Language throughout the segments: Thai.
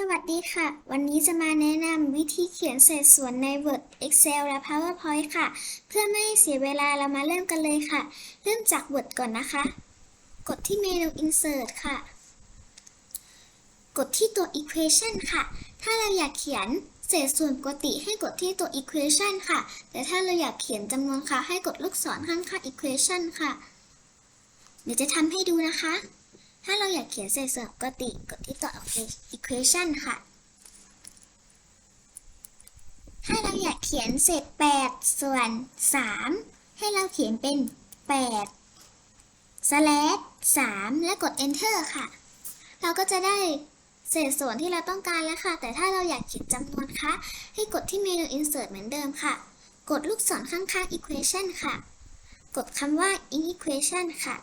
สวัสดีค่ะ วันนี้จะมาแนะนำวิธีเขียนเศษส่วนใน Word Excel และ PowerPoint ค่ะ เพื่อไม่ให้เสียเวลาเรามาเริ่มกันเลยค่ะ เริ่มจาก Word ก่อนนะคะ กดที่เมนู Insert ค่ะ กดที่ตัว Equation ค่ะ ถ้าเราอยากเขียนเศษส่วนปกติให้กดที่ตัว Equation ค่ะ แต่ถ้าเราอยากเขียนจำนวนค่ะ ให้กดลูกศรข้างๆ Equation ค่ะ เดี๋ยวจะทำให้ดูนะคะ ถ้าเราอยากเขียนเศษส่วนปกติกดที่ตัว equation ค่ะ ถ้าเราอยากเขียนเศษ 8 ส่วน 3 ให้เราเขียนเป็น 8 slash 3 และกด enter ค่ะ เราก็จะได้เศษส่วนที่เราต้องการแล้วค่ะ แต่ถ้าเราอยากเขียนจำนวนคะ ให้กดที่เมนู insert เหมือนเดิมค่ะ กดลูกศรข้างๆ equation ค่ะ กดคำว่า in equation ค่ะ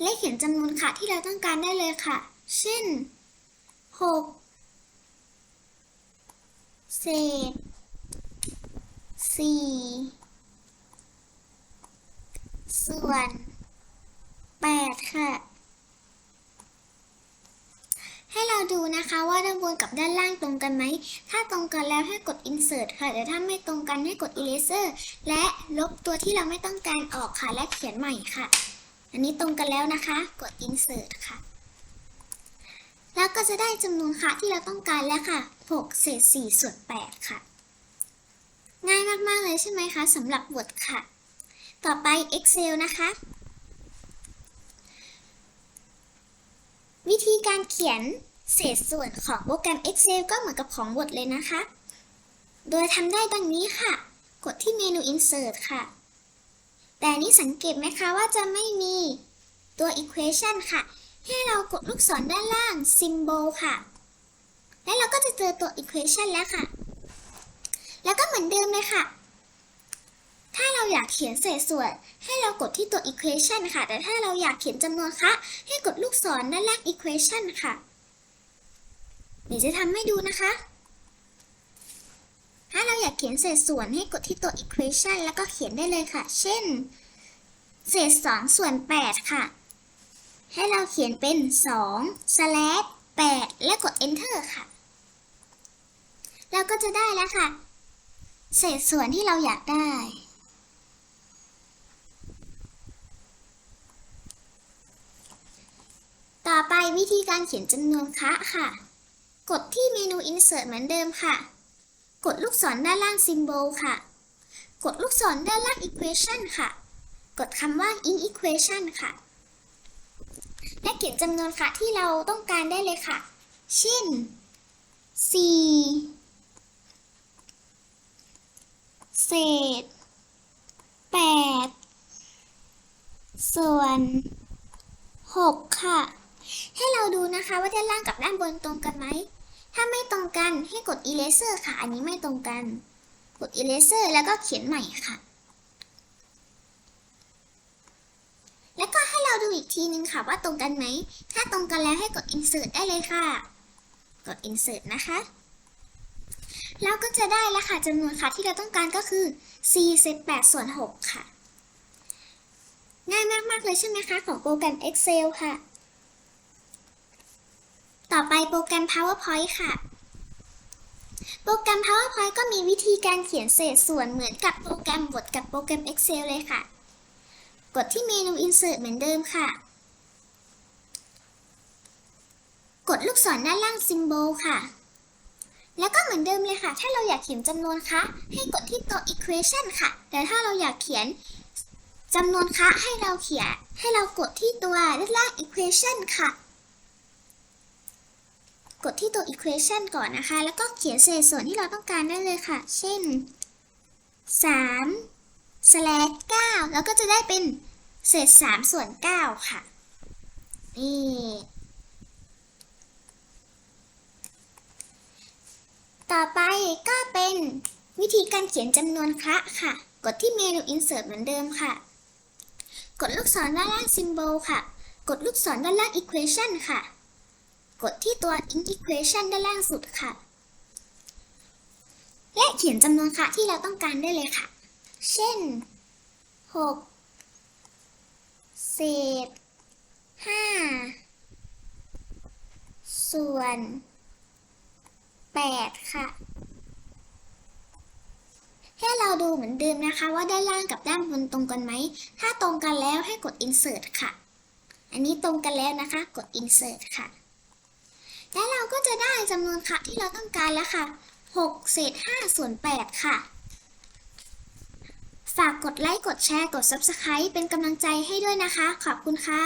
และเขียนจำนวนค่ะที่เราต้องการได้เลยค่ะ เช่น 6 เศษ 4 ส่วน 8 ค่ะ ให้เราดูนะคะว่าด้านบนกับด้านล่างตรงกันไหม ถ้าตรงกันแล้วให้กด insert ค่ะ แต่ถ้าไม่ตรงกันให้กด eraser และลบตัวที่เราไม่ต้องการออกค่ะ และเขียนใหม่ค่ะ อันนี้ตรงกันแล้วนะคะ กด insert ค่ะ แล้วก็จะได้จำนวนค่ะที่เราต้องการแล้วค่ะ 6 เศษ 4 ส่วน 8 ค่ะ ง่ายมาก ๆ เลยใช่ไหมคะสำหรับ Word ค่ะ ต่อไป Excel นะคะ วิธีการเขียนเศษส่วนของโปรแกรม Excel ก็เหมือนกับของ Word เลยนะคะ โดยทำได้ดังนี้ค่ะ กดที่เมนู Insert ค่ะ แต่นี่สังเกตไหมคะว่าจะไม่มีตัว equation ค่ะ ให้เรากดลูกศรด้านล่าง symbol ค่ะ และเราก็จะเจอตัว equation แล้วค่ะ แล้วก็เหมือนเดิมเลยค่ะ ถ้าเราอยากเขียนเศษส่วน ให้เรากดที่ตัว equation ค่ะ แต่ถ้าเราอยากเขียนจำนวนคะให้กดลูกศรด้านล่าง equation ค่ะเดี๋ยวจะทำให้ดูนะคะ ถ้าเราอยากเขียนเศษส่วนให้กดที่ตัว equation แล้วก็เขียนได้เลยค่ะ เช่น เศษ 2 ส่วน 8 ค่ะ ให้เราเขียนเป็น 2 slash 8 และกด enter ค่ะ เราก็จะได้แล้วค่ะ เศษส่วนที่เราอยากได้ต่อไปวิธีการเขียนจำนวนคะค่ะ กดที่เมนู insert เหมือนเดิมค่ะ กดลูกศรด้านล่าง symbol ค่ะ กดลูกศรด้านล่าง equation ค่ะ กดคำว่า in equation ค่ะ และเขียนจำนวนค่ะที่เราต้องการได้เลยค่ะ เช่น 4เศษ8ส่วน6ค่ะ ให้เราดูนะคะว่าด้านล่างกับด้านบนตรงกันไหม ถ้าไม่ตรงกันให้กด eraser ค่ะ อันนี้ไม่ตรงกัน กด eraser แล้วก็เขียนใหม่ค่ะ แล้วก็ให้เราดูอีกทีนึงค่ะว่าตรงกันไหม ถ้าตรงกันแล้วให้กด insert ได้เลยค่ะ กด insert นะคะเราก็จะได้แล้วค่ะจำนวนค่ะที่เราต้องการก็คือ 48 ส่วน 6 ค่ะ ง่ายมาก ๆ เลยใช่ไหมคะ ของโปรแกรม Excel ค่ะ ต่อไปโปรแกรม PowerPoint ค่ะ โปรแกรม PowerPoint ก็มีวิธีการเขียนเศษส่วนเหมือนกับโปรแกรม Word กับโปรแกรม Excel เลยค่ะ กดที่เมนู Insert เหมือนเดิมค่ะ กดลูกศรด้านล่าง Symbol ค่ะ แล้วก็เหมือนเดิมเลยค่ะ ถ้าเราอยากเขียนจำนวนคะให้กดที่ตัว Equation ค่ะ แต่ถ้าเราอยากเขียนจำนวนคะให้เราเขียนให้เรากดที่ตัวด้านล่าง Equation ค่ะ ดที่ตัว equation ก่อนนะคะ แล้วก็เขียนเศษส่วนที่เราต้องการได้เลยค่ะ เช่น3 slash 9แล้วก็จะได้เป็นเศษ 3 ส่วน 9 ค่ะ นี่ ต่อไปก็เป็นวิธีการเขียนจำนวนคะค่ะ กดที่เมนู insert เหมือนเดิมค่ะ กดลูกศรด้านล่าง symbol ค่ะ กดลูกศรด้านล่าง equation ค่ะ กดที่ตัว in equation ด้านล่างสุดค่ะ และเขียนจำนวนค่ะที่เราต้องการได้เลยค่ะ เช่น 6 เศษ5ส่ส่วน 8 ค่ะให้เราดูเหมือนเดิมนะคะว่าด้านล่างกับด้านบนตรงกันไหม ถ้าตรงกันแล้วให้กด insert ค่ะ อันนี้ตรงกันแล้วนะคะ กด insert ค่ะ และเราก็จะได้จำนวนค่ะที่เราต้องการแล้วค่ะ 6 เศษ 5 ส่วน 8 ค่ะ ฝากกดไลค์ กดแชร์ กด Subscribe เป็นกำลังใจให้ด้วยนะคะ ขอบคุณค่ะ